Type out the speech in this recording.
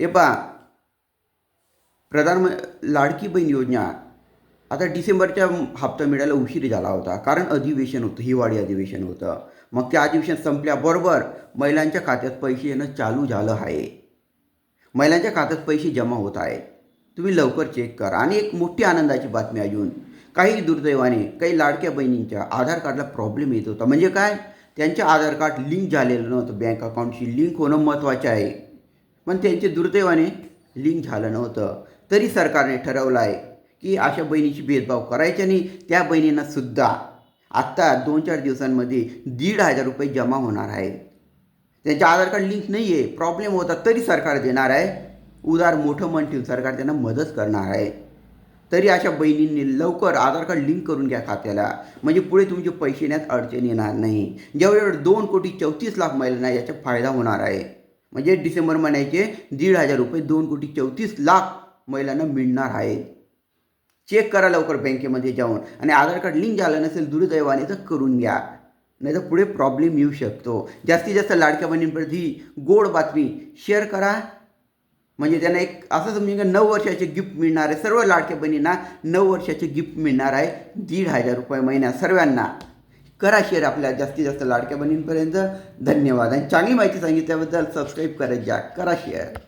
हे पहा. प्रधान लाडकी बहीण योजना. आता डिसेंबरच्या हप्ता मिळायला उशीर झाला होता. कारण अधिवेशन होतं हिवाळी अधिवेशन होतं. मग त्या अधिवेशन संपल्याबरोबर महिलांच्या खात्यात पैसे येणं चालू झालं आहे. महिलांच्या खात्यात पैसे जमा होत आहेत. तुम्ही लवकर चेक करा. आणि एक मोठी आनंदाची बातमी अजून. काही दुर्दैवाने काही लाडक्या बहिणींच्या आधार कार्डला प्रॉब्लेम येत होता. म्हणजे काय? त्यांच्या आधार कार्ड लिंक झालेलं नव्हतं. बँक अकाउंटशी लिंक होणं महत्त्वाचं आहे. पण त्यांचे दुर्दैवाने लिंक झालं नव्हतं. तरी सरकारने ठरवलं आहे की अशा बहिणीची भेदभाव करायचा नाही त्या बहिणींना सुद्धा आत्ता दोन चार दिवसांमध्ये दीड हजार रुपये जमा होणार आहे. त्यांच्या आधार कार्ड लिंक नाही आहे प्रॉब्लेम होता तरी सरकार देणार आहे. उदार मोठं मन ठेवून सरकार त्यांना मदत करणार आहे. तरी अशा बहिणींनी लवकर आधार कार्ड लिंक करून घ्या खात्याला. म्हणजे पुढे तुमचे पैसे नेण्यात अडचण येणार नाही. जेवढे दोन कोटी चौतीस लाख महिलांना याचा फायदा होणार आहे. म्हणजे डिसेंबर महिन्याचे दीड हजार रुपये दोन कोटी चौतीस लाख महिलांना मिळणार आहेत चेक करा लवकर बँकेमध्ये जाऊन आणि आधार कार्ड लिंक झालं नसेल दुर्दैवाने तर करून घ्या. नाही तर पुढे प्रॉब्लेम येऊ शकतो. जास्तीत जास्त लाडक्या बहिणींप्रती ही गोड बातमी शेअर करा. म्हणजे त्यांना एक असं समजून का नऊ वर्षाचे गिफ्ट मिळणार आहे. सर्व लाडक्या बहिणींना नऊ वर्षाचे गिफ्ट मिळणार आहे. दीड हजार रुपये महिना सर्वांना. करा शेअर आपल्या जास्तीत जास्त लाडक्या बहिणींपर्यंत. धन्यवाद. आणि चांगली माहिती सांगितल्याबद्दल सबस्क्राईब करत जा करा शेअर